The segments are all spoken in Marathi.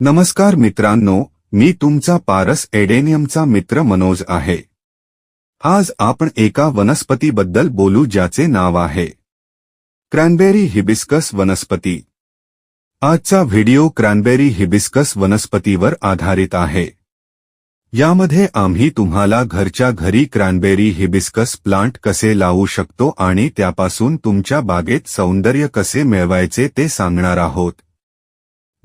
नमस्कार मित्रांनो मी तुमचा पारस एडेनियमचा मित्र मनोज आहे. आज आपण एका वनस्पतीबद्दल बोलू ज्याचे नाव आहे. क्रॅनबेरी हिबिस्कस वनस्पती. आजचा व्हिडिओ क्रॅनबेरी हिबिस्कस वनस्पतीवर आधारित आहे. यामध्ये आम्ही तुम्हाला घरच्या घरी क्रॅनबेरी हिबिस्कस प्लांट कसे लावू शकतो आणि त्यापासून तुमच्या बागेत सौंदर्य कसे मिळवायचे ते सांगणार आहोत.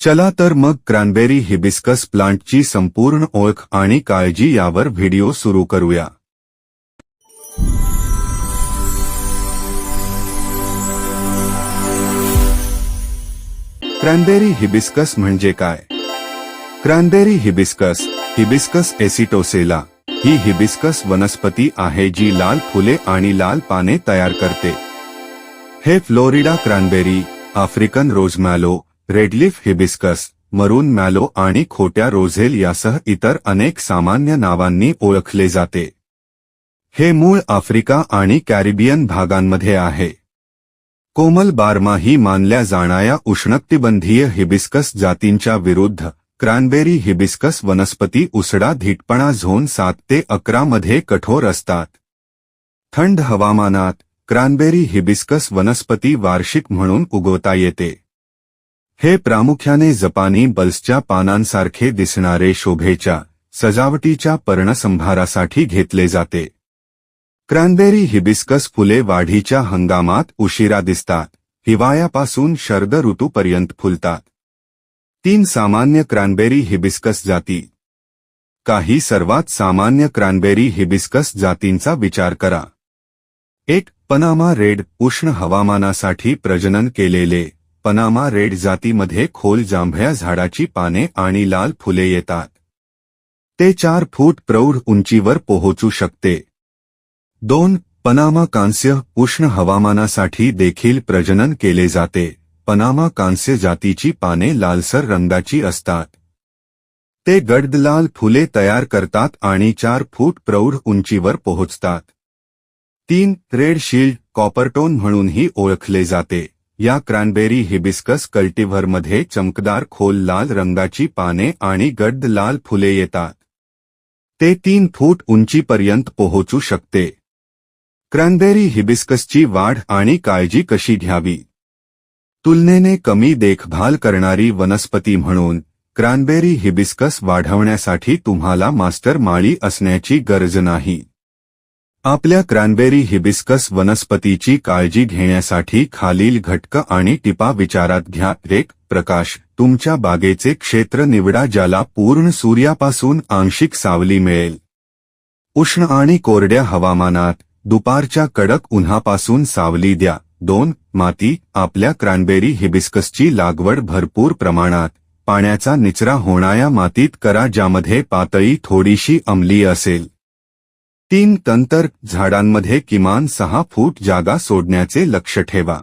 चला तर मग क्रॅनबेरी हिबिस्कस प्लांटची संपूर्ण ओळख आणि काळजी यावर व्हिडिओ सुरू करूया. क्रॅनबेरी हिबिस्कस म्हणजे काय? क्रॅनबेरी हिबिस्कस हिबिस्कस एसिटोसेला ही हिबिस्कस वनस्पती आहे जी लाल फुले आणि लाल पाने तयार करते. हे Florida cranberry African rose mallow red leaf hibiscus maroon mallow आणि खोट्या रोझेल यासह इतर अनेक सामान्य नावांनी ओळखले जाते. हे मूळ आफ्रिका आणि कॅरिबियन भागांमध्ये आहे. कोमल बारमाही मानल्या जाणाऱ्या उष्णकटिबंधीय हिबिस्कस जातींच्या विरुद्ध क्रॅनबेरी हिबिस्कस वनस्पती उसडा धीटपणा झोन सात ते अकरा मध्ये कठोर असतात. थंड हवामानात क्रॅनबेरी हिबिस्कस वनस्पती वार्षिक म्हणून उगवता येते. हे प्रामुख्याने जपानी बल्सच्या पानांसारखे दिसणारे शोभेच्या सजावटीच्या पर्णसंभारासाठी घेतले जाते. क्रॅनबेरी हिबिस्कस फुले वाढीच्या हंगामात उशिरा दिसतात हिवाळ्यापासून शरद ऋतूपर्यंत फुलतात. तीन सामान्य क्रॅनबेरी हिबिस्कस जाती. काही सर्वात सामान्य क्रॅनबेरी हिबिस्कस जातींचा विचार करा. एक पनामा रेड उष्ण हवामानासाठी प्रजनन केलेले पनामा रेड जातीमध्ये खोल जांभळ्या झाडाची पाने आणि लाल फुले येतात. ते चार फूट प्रौढ उंचीवर पोहोचू शकते. दोन पनामा कांस्य उष्ण हवामानासाठी देखील प्रजनन केले जाते. पनामा कांस्य जातीची पाने लालसर रंगाची असतात. ते गडदलाल फुले तयार करतात आणि चार फूट प्रौढ उंचीवर पोहोचतात. तीन रेड शील्ड कॉपरटोन म्हणूनही ओळखले जाते. या क्रॅनबेरी हिबिस्कस कल्टिव्हरमध्ये चमकदार खोल लाल रंगाची पाने आणि गड्ड लाल फुले येतात. ते तीन फूट उंचीपर्यंत पोहोचू शकते. क्रॅनबेरी हिबिस्कसची वाढ आणि काळजी कशी घ्यावी? तुलनेने कमी देखभाल करणारी वनस्पती म्हणून क्रॅनबेरी हिबिस्कस वाढवण्यासाठी तुम्हाला मास्टर माळी असण्याची गरज नाही. आपल्या क्रॅनबेरी हिबिस्कस वनस्पतीची काळजी घेण्यासाठी खालील घटक आणि टिपा विचारात घ्या. एक प्रकाश तुमच्या बागेचे क्षेत्र निवडा ज्याला पूर्ण सूर्यापासून आंशिक सावली मिळेल. उष्ण आणि कोरड्या हवामानात दुपारच्या कडक उन्हापासून सावली द्या. दोन माती आपल्या क्रॅनबेरी हिबिस्कसची लागवड भरपूर प्रमाणात पाण्याचा निचरा होणाऱ्या मातीत करा ज्यामध्ये पातळी थोडीशी अमली असेल. तीन तंतर झाडांमध्ये किमान सहा फूट जागा सोडण्याचे लक्ष ठेवा.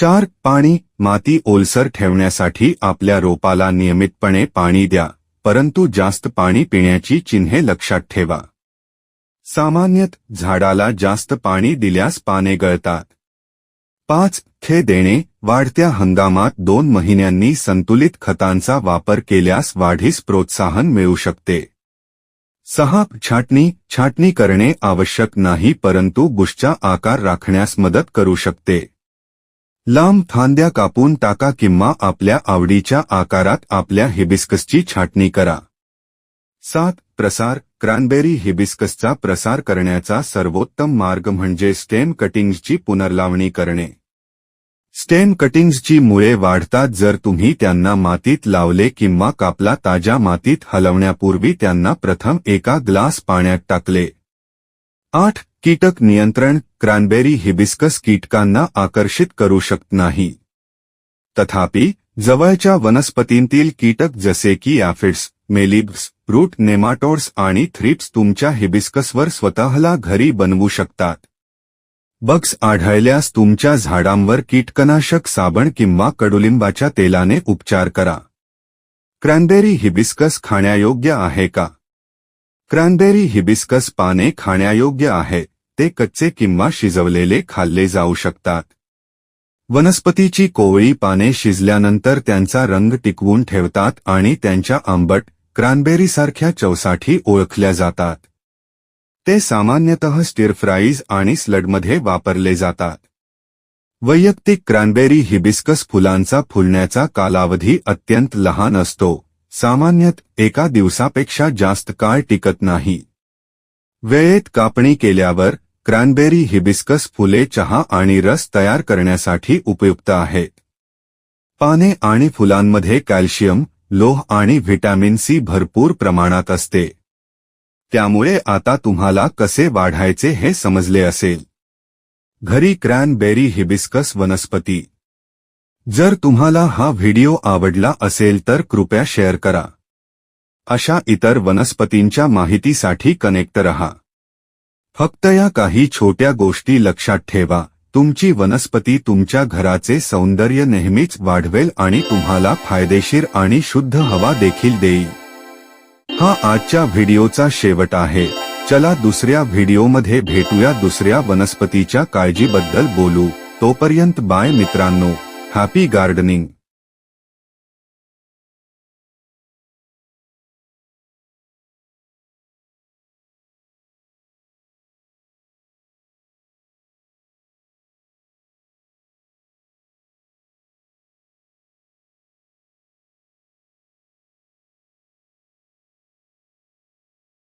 चार पाणी माती ओलसर ठेवण्यासाठी आपल्या रोपाला नियमितपणे पाणी द्या परंतु जास्त पाणी पिण्याची चिन्हे लक्षात ठेवा. सामान्यतः झाडाला जास्त पाणी दिल्यास पाने गळतात. पाच खे देणे वाढत्या हंगामात दोन महिन्यांनी संतुलित खतांचा वापर केल्यास वाढीस प्रोत्साहन मिळू शकते. सहा छाटणी छाटणी करणे आवश्यक नाही परंतु बुशचा आकार राखण्यास मदत करू शकते. लांब फांद्या कापून टाका किंवा आपल्या आवडीच्या आकारात आपल्या हिबिस्कसची छाटणी करा. सात प्रसार क्रॅनबेरी हिबिस्कसचा प्रसार करण्याचा सर्वोत्तम मार्ग म्हणजे स्टेम कटिंग्जची पुनर्लावणी करणे. स्टेम कटिंग्जची मुळे वाढतात जर तुम्ही त्यांना मातीत लावले किंवा कापला ताज्या मातीत हलवण्यापूर्वी त्यांना प्रथम एका ग्लास पाण्यात टाकले. आठ कीटक नियंत्रण क्रॅनबेरी हिबिस्कस कीटकांना आकर्षित करू शकत नाही. तथापि जवळच्या वनस्पतींतील कीटक जसे की ॲफिड्स मेलिब्स रूट नेमाटोड्स आणि थ्रिप्स तुमच्या हिबिस्कसवर स्वतःला घरी बनवू शकतात. बक्स आढळल्यास तुमच्या झाडांवर कीटकनाशक साबण किंवा कडुलिंबाच्या तेलाने उपचार करा. क्रॅनबेरी हिबिस्कस खाण्यायोग्य आहे का? क्रॅनबेरी हिबिस्कस पाने खाण्यायोग्य आहे ते कच्चे किंवा शिजवलेले खाल्ले जाऊ शकतात. वनस्पतीची कोवळी पाने शिजल्यानंतर त्यांचा रंग टिकवून ठेवतात आणि त्यांच्या आंबट क्रॅनबेरीसारख्या चवसाठी ओळखल्या जातात. ते सामान्यतः स्टीर फ्राईज आणि स्लडमध्ये वापरले जातात. वैयक्तिक क्रॅनबेरी हिबिस्कस फुलांचा फुलण्याचा कालावधी अत्यंत लहान असतो. सामान्यतः एका दिवसापेक्षा जास्त काळ टिकत नाही. वेळेत कापणी केल्यावर क्रॅनबेरी हिबिस्कस फुले चहा आणि रस तयार करण्यासाठी उपयुक्त आहेत. पाने आणि फुलांमध्ये कॅल्शियम लोह आणि व्हिटॅमिन सी भरपूर प्रमाणात असते. त्यामुळे आता तुम्हाला कसे वाढायचे हे समजले असेल. घरी क्रॅनबेरी हिबिस्कस वनस्पती. जर तुम्हाला हा व्हिडिओ आवडला असेल तर कृपया शेअर करा. अशा इतर वनस्पतींच्या माहितीसाठी कनेक्ट रहा. फक्त या काही छोट्या गोष्टी लक्षात ठेवा तुमची वनस्पती तुमच्या घराचे सौंदर्य नेहमीच वाढवेल आणि तुम्हाला फायदेशीर आणि शुद्ध हवा देखील देईल. हा आजच्या व्हिडिओचा शेवट आहे. चला दुसऱ्या व्हिडिओमध्ये भेटूया दुसऱ्या वनस्पतीच्या काळजीबद्दल बोलू. तोपर्यंत बाय मित्रांनो. Happy gardening